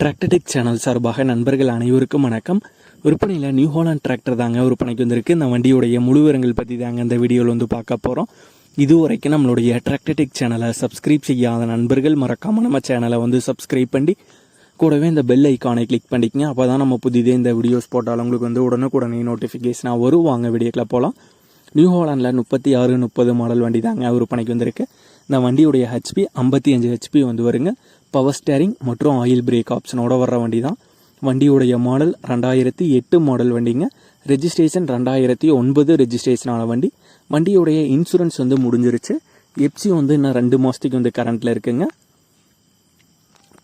Tractor Tech channel சார்பாக நண்பர்கள் அனைவருக்கும் வணக்கம். விற்பனையில் நியூ ஹோலாண்ட் டிராக்டர் தாங்க விற்பனைக்கு வந்திருக்கு. இந்த வண்டியுடைய முழு விவரங்கள் பற்றி தாங்க இந்த வீடியோவில் வந்து பார்க்க போகிறோம் இதுவரைக்கும் நம்மளுடைய டிராக்டர்டெக் சேனலை சப்ஸ்கிரைப் செய்யாத நண்பர்கள் மறக்காமல் நம்ம சேனலை வந்து சப்ஸ்கிரைப் பண்ணி கூடவே இந்த பெல் ஐக்கானை கிளிக் பண்ணிக்கங்க. அப்போ தான் நம்ம புதிதே இந்த வீடியோஸ் போட்டாலும் உங்களுக்கு வந்து உடனுக்குடனே நோட்டிஃபிகேஷனாக வரும். வாங்க வீடியோக்கில் போகலாம் நியூ ஹாலாண்டில் முப்பத்தி ஆறு முப்பது மாடல் வண்டி தாங்க விற்பனைக்கு வந்திருக்கு. இந்த வண்டியுடைய ஹெச்பி ஐம்பத்தி அஞ்சு ஹெச்பி வந்து வருங்க. பவர் ஸ்டேரிங் மற்றும் ஆயில் பிரேக் ஆப்ஷனோட வர்ற வண்டி தான் வண்டியுடைய மாடல் ரெண்டாயிரத்தி எட்டு மாடல் வண்டிங்க. ரெஜிஸ்ட்ரேஷன் ரெண்டாயிரத்தி ஒன்பது ரெஜிஸ்ட்ரேஷனான வண்டி. வண்டியுடைய இன்சூரன்ஸ் வந்து முடிஞ்சிருச்சு. எப்சி வந்து இன்னும் ரெண்டு மாதத்துக்கு வந்து கரண்ட்டில் இருக்குங்க.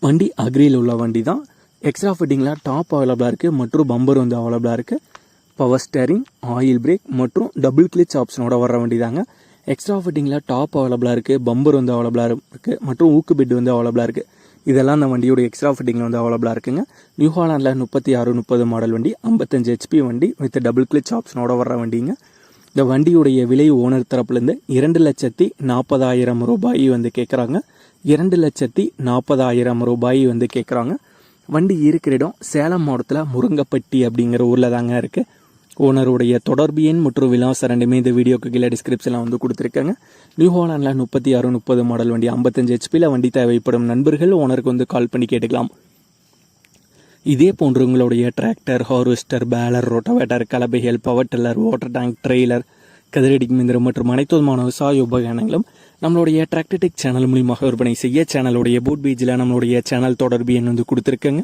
வண்டி அக்ரியில் உள்ள வண்டி தான் எக்ஸ்ட்ரா ஃபிட்டிங்கில் டாப் அவைலபிளாக இருக்குது மற்றும் பம்பர் வந்து அவைலபிளாக இருக்குது பவர் ஸ்டேரிங் ஆயில் பிரேக் மற்றும் டபுள் கிளிச் ஆப்ஷனோட வர வண்டி தாங்க எக்ஸ்ட்ரா ஃபிட்டிங்கில் டாப் அவைலபிளாக இருக்குது பம்பர் வந்து அவைலபிளாக இருக்குது மற்றும் ஊக்கு பெட் வந்து அவைலபிளாக இருக்குது இதெல்லாம் அந்த வண்டியோட எக்ஸ்ட்ரா ஃபிட்டிங்கில் வந்து அவைலபிளாக இருக்குங்க. நியூ ஹாலாண்டில் முப்பத்தி ஆறு முப்பது மாடல் வண்டி ஐம்பத்தஞ்சு ஹெச்பி வண்டி வித் டபுள் கிளிச் ஆப்ஷனோட வர்ற வண்டிங்க. இந்த வண்டியுடைய விலை ஓனர் தரப்புலேருந்து இரண்டு லட்சத்தி நாற்பதாயிரம் ரூபாய் வந்து கேட்குறாங்க இரண்டு லட்சத்தி நாற்பதாயிரம் ரூபாய் வந்து கேட்குறாங்க வண்டி இருக்கிற இடம் சேலம் மாவட்டத்தில் முருங்கப்பட்டி அப்படிங்கிற ஊரில் தாங்க இருக்குது ஓனருடைய தொடர்பு எண் மற்றும் விலாசம் ரெண்டுமே இந்த வீடியோக்கு கீழே டிஸ்கிரிப்ஷனில் வந்து கொடுத்துருக்காங்க. நியூ ஹாலாண்டில் முப்பத்தி ஆறு முப்பது மாடல் வண்டி ஐம்பத்தஞ்சு ஹெச்பியில் வண்டி தேவைப்படும் நண்பர்கள் ஓனருக்கு வந்து கால் பண்ணி கேட்டுக்கலாம். இதே போன்று உங்களுடைய tractor harvester baler rotavator கலபைகள் power tiller water tank trailer கதிரடி மிந்திரம் மற்றும் அனைத்து விதமான விவசாய உபகரணங்களும் நம்மளுடைய டிராக்டர்டெக் சேனல் மூலியமாக விற்பனை செய்ய சேனலுடைய போட் பேஜில் நம்மளுடைய சேனல் தொடர்பு எண் வந்து கொடுத்துருக்கேங்க.